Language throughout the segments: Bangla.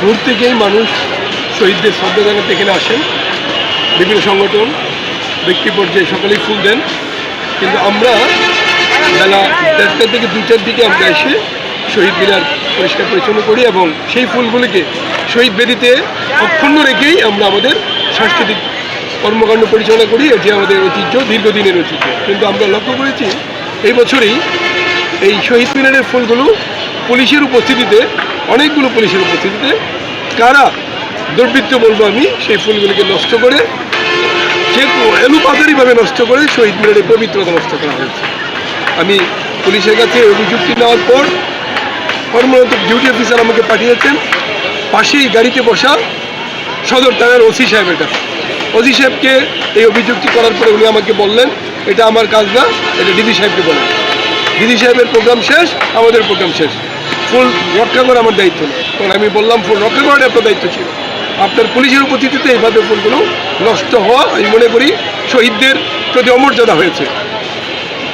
প্রত্যেকেই মানুষ শহীদদের শ্রদ্ধা জানাতে এখানে আসেন। বিভিন্ন সংগঠন, ব্যক্তি পর্যায়ে সকলেই ফুল দেন। কিন্তু আমরা বেলা দেড়টা থেকে দুটার দিকে আমরা এসে শহীদ মিনার পরিষ্কার পরিচ্ছন্ন করি এবং সেই ফুলগুলিকে শহীদ বেদিতে অক্ষুণ্ণ রেখেই আমরা আমাদের সাংস্কৃতিক কর্মকাণ্ড পরিচালনা করি। এটি আমাদের ঐতিহ্য, দীর্ঘদিনের ঐতিহ্য। কিন্তু আমরা লক্ষ্য করেছি, এই বছরই এই শহীদ মিনারের ফুলগুলো পুলিশের উপস্থিতিতে অনেকগুলো পুলিশের উপস্থিতিতে কারা দুর্বৃত্ত বলব আমি, সেই ফুলগুলিকে নষ্ট করে, যে এলোপাতারিভাবে নষ্ট করে শহীদ মিনারের পবিত্রতা নষ্ট করা হয়েছে। আমি পুলিশের কাছে অভিযুক্তি নেওয়ার পর কর্মরত ডিউটি অফিসার আমাকে পাঠিয়েছেন, পাশেই গাড়িতে বসা সদর থানার ওসি সাহেবের কাছে ওসি সাহেবকে এই অভিযুক্তি করার পরে উনি আমাকে বললেন, এটা আমার কাজ না, এটা ডিডি সাহেবকে বলেন। ডিডি সাহেবের প্রোগ্রাম শেষ, আমাদের প্রোগ্রাম শেষ। ফুল রক্ষা করা আমার দায়িত্ব না আমি বললাম, ফুল রক্ষা করাটা আপনার দায়িত্ব ছিল। আপনার পুলিশের উপস্থিতিতে এইভাবে ফুলগুলো নষ্ট হওয়া, আমি মনে করি শহীদদের প্রতি অমর্যাদা হয়েছে।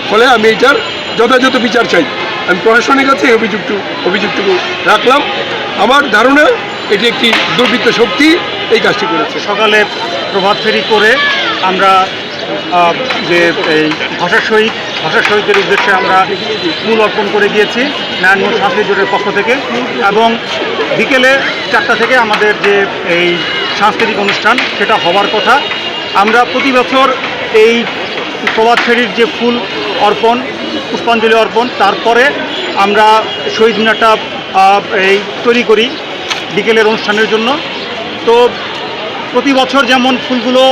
ফলে আমি এটার যথাযথ বিচার চাই। আমি প্রশাসনের কাছে এই অভিযুক্ত অভিযুক্তকে রাখলাম। আমার ধারণা, এটি একটি দুর্বৃত্ত শক্তি এই কাজটি করেছে। সকালে প্রভাত ফেরি করে আমরা যে এই ভাষা শহীদ ভাষা শহীদের উদ্দেশ্যে আমরা ফুল অর্পণ করে গিয়েছি নারায়ণগঞ্জ সাংস্কৃতিক জোটের পক্ষ থেকে। এবং বিকেলে চারটা থেকে আমাদের যে এই সাংস্কৃতিক অনুষ্ঠান, সেটা হওয়ার কথা। আমরা প্রতি বছর এই প্রভাত ফেরির যে ফুল অর্পণ, পুষ্পাঞ্জলি অর্পণ, তারপরে আমরা শহীদ মিনারটা এই তৈরি করি বিকেলের অনুষ্ঠানের জন্য। তো প্রতি বছর যেমন ফুলগুলো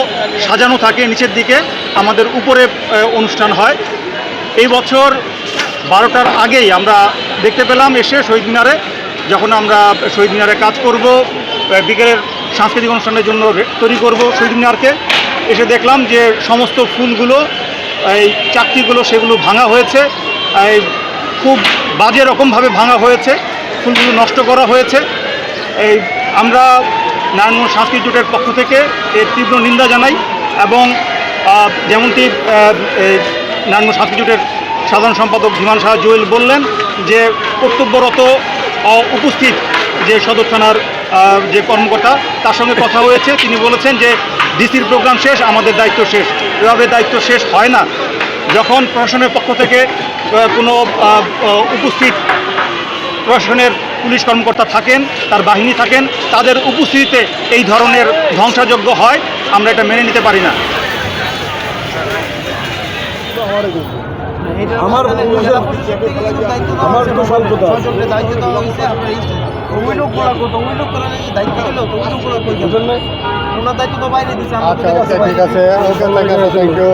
সাজানো থাকে নিচের দিকে, আমাদের উপরে অনুষ্ঠান হয়। এই বছর বারোটার আগেই আমরা দেখতে পেলাম এসে শহীদ মিনারে, যখন আমরা শহীদ মিনারে কাজ করব বিকেলের সাংস্কৃতিক অনুষ্ঠানের জন্য তৈরি করব শহীদ মিনারকে। এসে দেখলাম যে সমস্ত ফুলগুলো, এই চাকরিগুলো সেগুলো ভাঙা হয়েছে খুব বাজে রকমভাবে ভাঙা হয়েছে, ফুলগুলো নষ্ট করা হয়েছে। এই আমরা নারায়ণগঞ্জ সাংস্কৃতিক জোটের পক্ষ থেকে এর তীব্র নিন্দা জানাই এবং যেমনটি আহ, এই নারায়ণগঞ্জ সাংস্কৃতিক জোটের সাধারণ সম্পাদক ধীমান শাহ জুয়েল বললেন যে কর্তব্যরত উপস্থিত যে সদর থানার যে কর্মকর্তা তার সঙ্গে কথা হয়েছে। তিনি বলেছেন যে ডিসির প্রোগ্রাম শেষ আমাদের দায়িত্ব শেষ। এভাবে দায়িত্ব শেষ হয় না। যখন প্রশাসনের পক্ষ থেকে কোনো উপস্থিত প্রশাসনের পুলিশ কর্মকর্তা থাকেন তার বাহিনী থাকেন তাদের উপস্থিতিতে এই ধরনের ধ্বংসযজ্ঞ হয় আমরা এটা মেনে নিতে পারি না। আমার আমার তো স্বল্পতা ওনার দায়িত্ব তো বাইরে দিচ্ছে আচ্ছা ওকে ঠিক আছে। Okay thank you